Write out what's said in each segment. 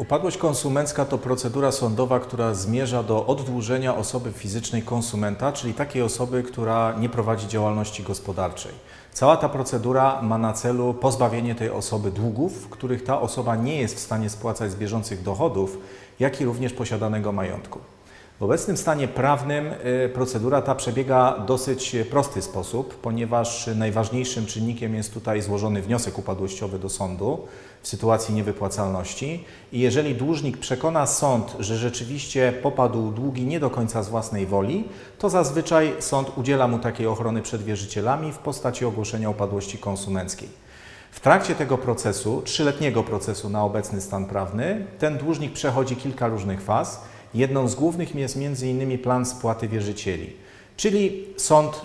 Upadłość konsumencka to procedura sądowa, która zmierza do oddłużenia osoby fizycznej konsumenta, czyli takiej osoby, która nie prowadzi działalności gospodarczej. Cała ta procedura ma na celu pozbawienie tej osoby długów, których ta osoba nie jest w stanie spłacać z bieżących dochodów, jak i również posiadanego majątku. W obecnym stanie prawnym y, procedura ta przebiega dosyć prosty sposób, ponieważ najważniejszym czynnikiem jest tutaj złożony wniosek upadłościowy do sądu w sytuacji niewypłacalności i jeżeli dłużnik przekona sąd, że rzeczywiście popadł długi nie do końca z własnej woli, to zazwyczaj sąd udziela mu takiej ochrony przed wierzycielami w postaci ogłoszenia upadłości konsumenckiej. W trakcie tego procesu, trzyletniego procesu na obecny stan prawny, ten dłużnik przechodzi kilka różnych faz. Jedną z głównych jest m.in. plan spłaty wierzycieli, czyli sąd,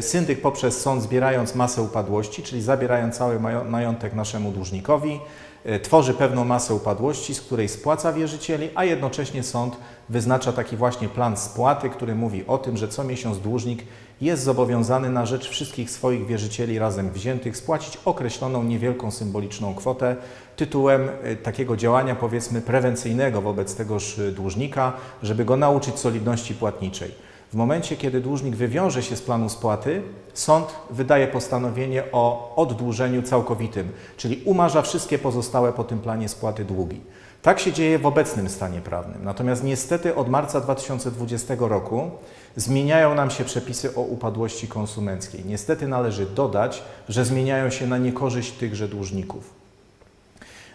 syndyk poprzez sąd zbierając masę upadłości, czyli zabierając cały majątek naszemu dłużnikowi, y, tworzy pewną masę upadłości, z której spłaca wierzycieli, a jednocześnie sąd wyznacza taki właśnie plan spłaty, który mówi o tym, że co miesiąc dłużnik jest zobowiązany na rzecz wszystkich swoich wierzycieli razem wziętych spłacić określoną niewielką symboliczną kwotę tytułem y, takiego działania powiedzmy prewencyjnego wobec tegoż y, dłużnika, żeby go nauczyć solidności płatniczej. W momencie, kiedy dłużnik wywiąże się z planu spłaty, sąd wydaje postanowienie o oddłużeniu całkowitym, czyli umarza wszystkie pozostałe po tym planie spłaty długi. Tak się dzieje w obecnym stanie prawnym. Natomiast niestety od marca 2020 roku zmieniają nam się przepisy o upadłości konsumenckiej. Niestety należy dodać, że zmieniają się na niekorzyść tychże dłużników.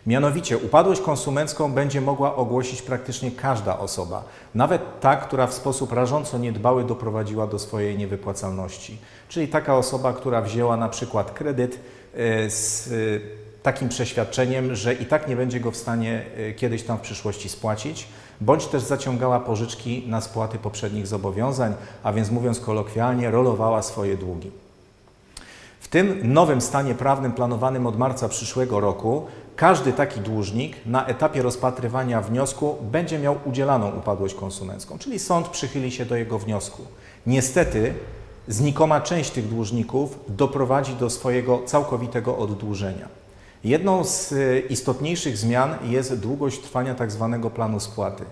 Mianowicie upadłość konsumencką będzie mogła ogłosić praktycznie każda osoba, nawet ta, która w sposób rażąco niedbały doprowadziła do swojej niewypłacalności. Czyli taka osoba, która wzięła na przykład kredyt e, z e, takim przeświadczeniem, że i tak nie będzie go w stanie e, kiedyś tam w przyszłości spłacić, bądź też zaciągała pożyczki na spłaty poprzednich zobowiązań, a więc mówiąc kolokwialnie, rolowała swoje długi. W tym nowym stanie prawnym planowanym od marca przyszłego roku każdy taki dłużnik na etapie rozpatrywania wniosku będzie miał udzielaną upadłość konsumencką, czyli sąd przychyli się do jego wniosku. Niestety znikoma część tych dłużników doprowadzi do swojego całkowitego oddłużenia. Jedną z y, istotniejszych zmian jest długość trwania tzw. planu spłaty.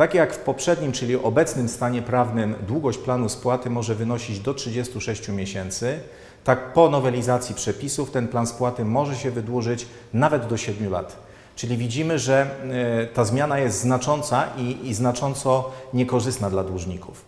Tak jak w poprzednim, czyli obecnym stanie prawnym, długość planu spłaty może wynosić do 36 miesięcy, tak po nowelizacji przepisów ten plan spłaty może się wydłużyć nawet do 7 lat. Czyli widzimy, że e, ta zmiana jest znacząca i, i znacząco niekorzystna dla dłużników.